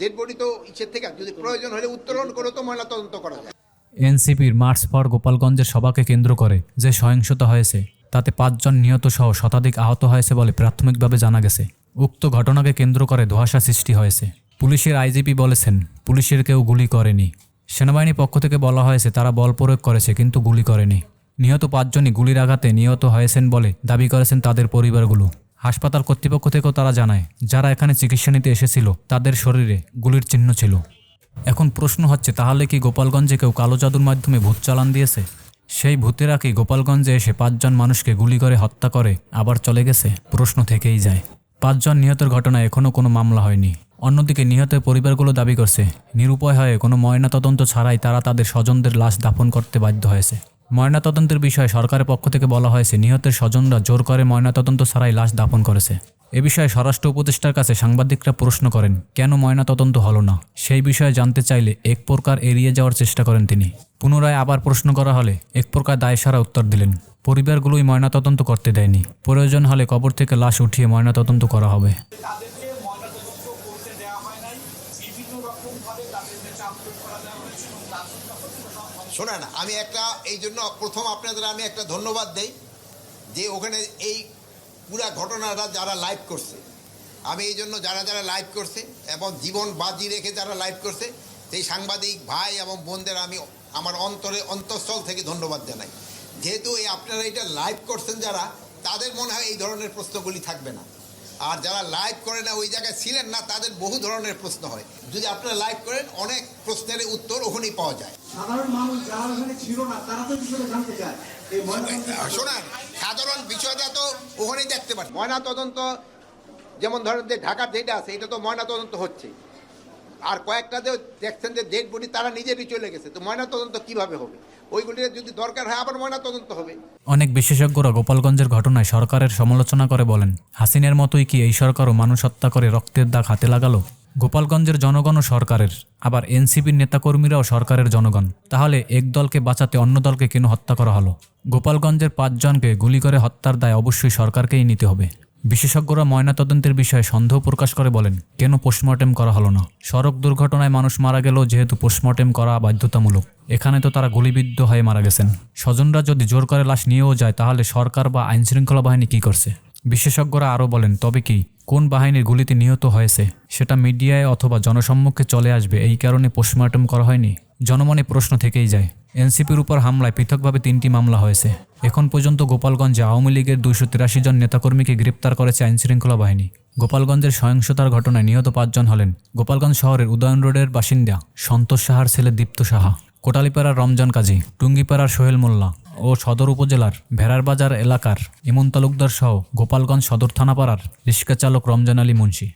Dead body তো ইচ্ছের থেকে যদি প্রয়োজন হলে উত্তোলন করে তো ময়না তদন্ত করা যায়। এনসিপির মার্চ ফর গোপালগঞ্জের সভাকে কেন্দ্র করে যে সহিংসতা হয়েছে তাতে পাঁচজন নিহত সহ শতাধিক আহত হয়েছে বলে প্রাথমিকভাবে জানা গেছে। উক্ত ঘটনাকে কেন্দ্র করে ধোঁয়াশা সৃষ্টি হয়েছে। পুলিশের আইজিপি বলেছেন পুলিশের কেউ গুলি করেনি। সেনাবাহিনী পক্ষ থেকে বলা হয়েছে তারা বল প্রয়োগ করেছে কিন্তু গুলি করেনি। নিহত পাঁচজনই গুলির আঘাতে নিহত হয়েছেন বলে দাবি করেছেন তাদের পরিবারগুলো। হাসপাতাল কর্তৃপক্ষ থেকেও তারা জানায়, যারা এখানে চিকিৎসা নিতে এসেছিল, তাদের শরীরে গুলির চিহ্ন ছিল। এখন প্রশ্ন হচ্ছে, তাহলে কি গোপালগঞ্জে কেউ কালো জাদুর মাধ্যমে ভূত চালান দিয়েছে? সেই ভূতেরা কি গোপালগঞ্জে এসে পাঁচজন মানুষকে গুলি করে হত্যা করে, আবার চলে গেছে? প্রশ্ন থেকেই যায়। পাঁচজন নিহতের ঘটনায় এখনও কোনো মামলা হয়নি। অন্যদিকে নিহতের পরিবারগুলো দাবি করছে, নিরুপায় হয়ে কোনো ময়নাতদন্ত ছাড়াই তারা তাদের স্বজনদের লাশ দাফন করতে বাধ্য হয়েছে। ময়নাতদন্তের বিষয়ে সরকারের পক্ষ থেকে বলা হয়েছে, নিহতের স্বজনরা জোর করে ময়নাতদন্ত ছাড়াই লাশ দাফন করেছে। এ বিষয়ে স্বরাষ্ট্র উপদেষ্টার কাছে সাংবাদিকরা প্রশ্ন করেন, কেন ময়নাতদন্ত হলো না? সেই বিষয়ে জানতে চাইলে এক প্রকার এড়িয়ে যাওয়ার চেষ্টা করেন তিনি। পুনরায় আবার প্রশ্ন করা হলে এক প্রকার দায়সারা উত্তর দিলেন। পরিবারগুলোই ময়নাতদন্ত করতে দেয়নি। প্রয়োজন হলে কবর থেকে লাশ উঠিয়ে ময়নাতদন্ত করা হবে। বিভিন্ন রকমভাবে তাদেরকে চাপ করা শোনেন, আমি একটা, এই জন্য প্রথম আপনাদের আমি একটা ধন্যবাদ দেই যে ওখানে এই পুরা ঘটনাটা যারা লাইভ করছে। আমি এই জন্য যারা যারা লাইভ করছে এবং জীবন বাজি রেখে যারা লাইভ করছে, সেই সাংবাদিক ভাই এবং বোনদের আমি আমার অন্তরে, অন্তঃস্থল থেকে ধন্যবাদ জানাই। যেহেতু এই আপনারা এটা লাইভ করছেন যারা, তাদের মনে হয় এই ধরনের প্রশ্নগুলি থাকবে না। আর যারা লাইভ করে না ওই জায়গায় ছিলেন না তাদের বহু ধরনের প্রশ্ন হয়। যদি আপনারা লাইভ করেন অনেক প্রশ্নের উত্তর ওখানেই পাওয়া যায়। সাধারণ মানুষ যারা ওখানে ছিল না তারা তো বিষয়ে জানতে চায়। শোনান সাধারণ বিষয়টা তো ওখানেই দেখতে পাচ্ছি। ময়না তদন্ত যেমন ধরেন যে ঢাকার যেটা আছে এটা তো ময়না তদন্ত হচ্ছে। আর কয়েকটা যে দেখছেন যে ডেড বডি তারা নিজেরই চলে গেছে। তো ময়না তদন্ত কীভাবে হবে? ওইগুলির যদি দরকার হয়, আবার ময়না তদন্ত হবে। অনেক বিশেষজ্ঞরা গোপালগঞ্জের ঘটনায় সরকারের সমালোচনা করে বলেন, হাসিনের মতোই কি এই সরকারও মানুষ হত্যা করে রক্তের দাগ হাতে লাগালো? গোপালগঞ্জের জনগণও সরকারের, আবার এনসিপির নেতাকর্মীরাও সরকারের জনগণ। তাহলে এক দলকে বাঁচাতে অন্য দলকে কেন হত্যা করা হলো? গোপালগঞ্জের পাঁচজনকে গুলি করে হত্যার দায় অবশ্যই সরকারকেই নিতে হবে। বিশেষজ্ঞরা ময়নাতদন্তের বিষয়ে সন্দেহ প্রকাশ করে বলেন, কেন পোস্টমর্টেম করা হলো না? সড়ক দুর্ঘটনায় মানুষ মারা গেল যেহেতু পোস্টমর্টেম করা বাধ্যতামূলক, এখানে তো তারা গুলিবিদ্ধ হয়ে মারা গেছেন। স্বজনরা যদি জোর করে লাশ নিয়েও যায়, তাহলে সরকার বা আইনশৃঙ্খলা বাহিনী কি করছে? বিশেষজ্ঞরা আরও বলেন, তবে কি, কোন বাহিনীর গুলিতে নিহত হয়েছে, সেটা মিডিয়ায় অথবা জনসম্মুখে চলে আসবে, এই কারণে পোস্টমর্টম করা হয়নি? জনমনে প্রশ্ন থেকেই যায়, এনসিপির উপর হামলায় পৃথকভাবে তিনটি মামলা হয়েছে। এখন পর্যন্ত গোপালগঞ্জে আওয়ামী লীগের দুইশো তিরাশি জন নেতাকর্মীকে গ্রেপ্তার করেছে আইনশৃঙ্খলা বাহিনী। গোপালগঞ্জের সহিংসতার ঘটনায় নিহত পাঁচজন হলেন গোপালগঞ্জ শহরের উদয়ন রোডের বাসিন্দা সন্তোষ সাহার ছেলে দীপ্ত সাহা, কোটালীপাড়ার রমজান কাজী, টুঙ্গিপাড়ার সোহেল মোল্লা ও সদর উপজেলার ভেড়ারবাজার এলাকার ইমন তালুকদার সহ গোপালগঞ্জ সদর থানাপাড়ার রিক্সা চালক রমজান আলী মুন্সি।